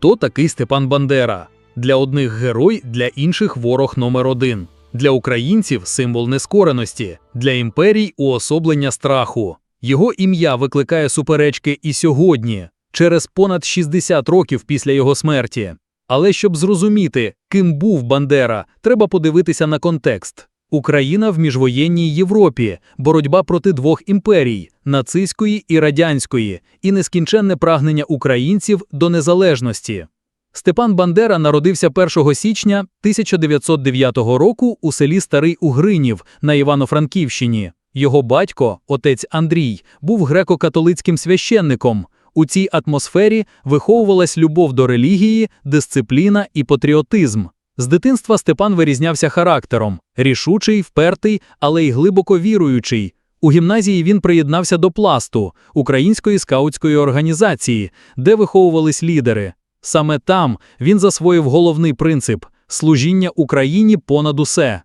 Хто такий Степан Бандера? Для одних герой, для інших ворог номер один. Для українців символ нескореності, для імперій уособлення страху. Його ім'я викликає суперечки і сьогодні, через понад 60 років після його смерті. Але щоб зрозуміти, ким був Бандера, треба подивитися на контекст. Україна в міжвоєнній Європі, боротьба проти двох імперій нацистської і радянської, і нескінченне прагнення українців до незалежності. Степан Бандера народився 1 січня 1909 року у селі Старий Угринів на Івано-Франківщині. Його батько, отець Андрій, був греко-католицьким священником. У цій атмосфері виховувалась любов до релігії, дисципліна і патріотизм. З дитинства Степан вирізнявся характером рішучий, впертий, але й глибоко віруючий. У гімназії він приєднався до пласту української скаутської організації, де виховувались лідери. Саме там він засвоїв головний принцип служіння Україні понад усе.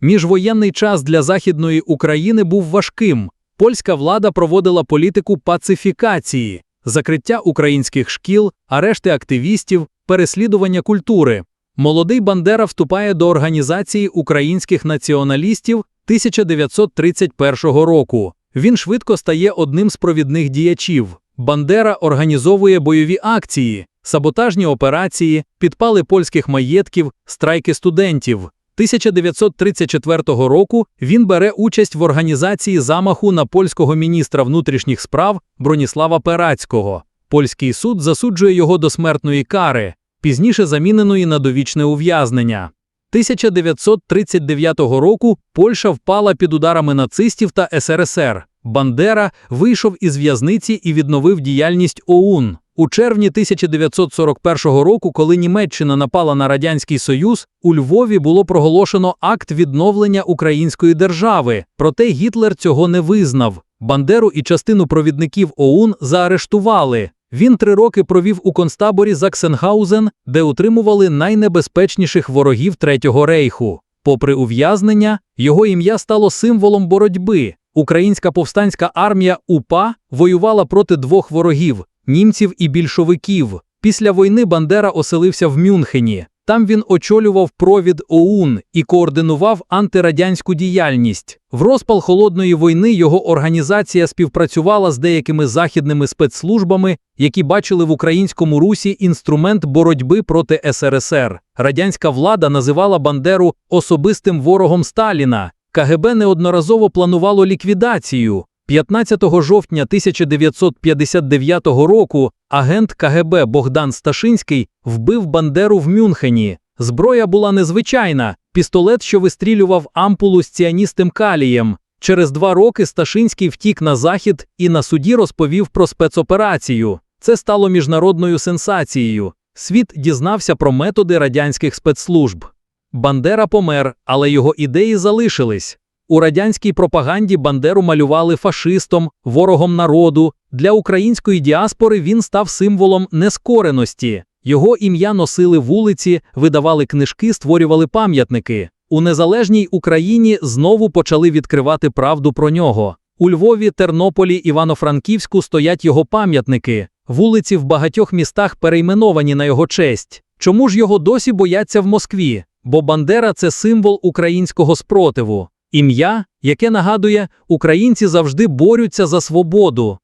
Міжвоєнний час для Західної України був важким. Польська влада проводила політику пацифікації, закриття українських шкіл, арешти активістів, переслідування культури. Молодий Бандера вступає до Організації українських націоналістів 1931 року. Він швидко стає одним з провідних діячів. Бандера організовує бойові акції, саботажні операції, підпали польських маєтків, страйки студентів. 1934 року він бере участь в організації замаху на польського міністра внутрішніх справ Броніслава Перацького. Польський суд засуджує його до смертної кари, пізніше заміненої на довічне ув'язнення. 1939 року Польща впала під ударами нацистів та СРСР. Бандера вийшов із в'язниці і відновив діяльність ОУН. У червні 1941 року, коли Німеччина напала на Радянський Союз, у Львові було проголошено акт відновлення української держави, проте Гітлер цього не визнав. Бандеру і частину провідників ОУН заарештували. Він три роки провів у концтаборі Заксенгаузен, де утримували найнебезпечніших ворогів Третього рейху. Попри ув'язнення, його ім'я стало символом боротьби. Українська повстанська армія УПА воювала проти двох ворогів німців і більшовиків. Після війни Бандера оселився в Мюнхені. Там він очолював провід ОУН і координував антирадянську діяльність. В розпал холодної війни його організація співпрацювала з деякими західними спецслужбами, які бачили в українському русі інструмент боротьби проти СРСР. Радянська влада називала Бандеру особистим ворогом Сталіна. КГБ неодноразово планувало ліквідацію. 15 жовтня 1959 року агент КГБ Богдан Сташинський вбив Бандеру в Мюнхені. Зброя була незвичайна пістолет, що вистрілював ампулу з ціаністим калієм. Через два роки Сташинський втік на захід і на суді розповів про спецоперацію. Це стало міжнародною сенсацією. Світ дізнався про методи радянських спецслужб. Бандера помер, але його ідеї залишились. У радянській пропаганді Бандеру малювали фашистом, ворогом народу. Для української діаспори він став символом нескореності. Його ім'я носили вулиці, видавали книжки, створювали пам'ятники. У незалежній Україні знову почали відкривати правду про нього. У Львові, Тернополі, Івано-Франківську стоять його пам'ятники. Вулиці в багатьох містах перейменовані на його честь. Чому ж його досі бояться в Москві? Бо Бандера це символ українського спротиву. Ім'я, яке нагадує, українці завжди борються за свободу.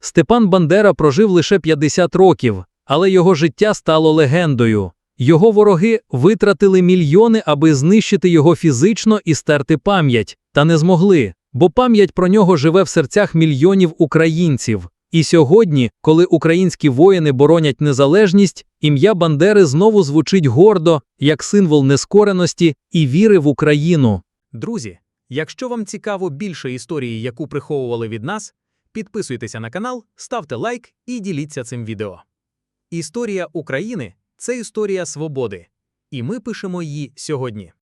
Степан Бандера прожив лише 50 років, але його життя стало легендою. Його вороги витратили мільйони, аби знищити його фізично і стерти пам'ять, та не змогли, бо пам'ять про нього живе в серцях мільйонів українців. І сьогодні, коли українські воїни боронять незалежність, ім'я Бандери знову звучить гордо, як символ нескореності і віри в Україну. Друзі, якщо вам цікаво більше історії, яку приховували від нас, підписуйтеся на канал, ставте лайк і діліться цим відео. Історія України це історія свободи, і ми пишемо її сьогодні.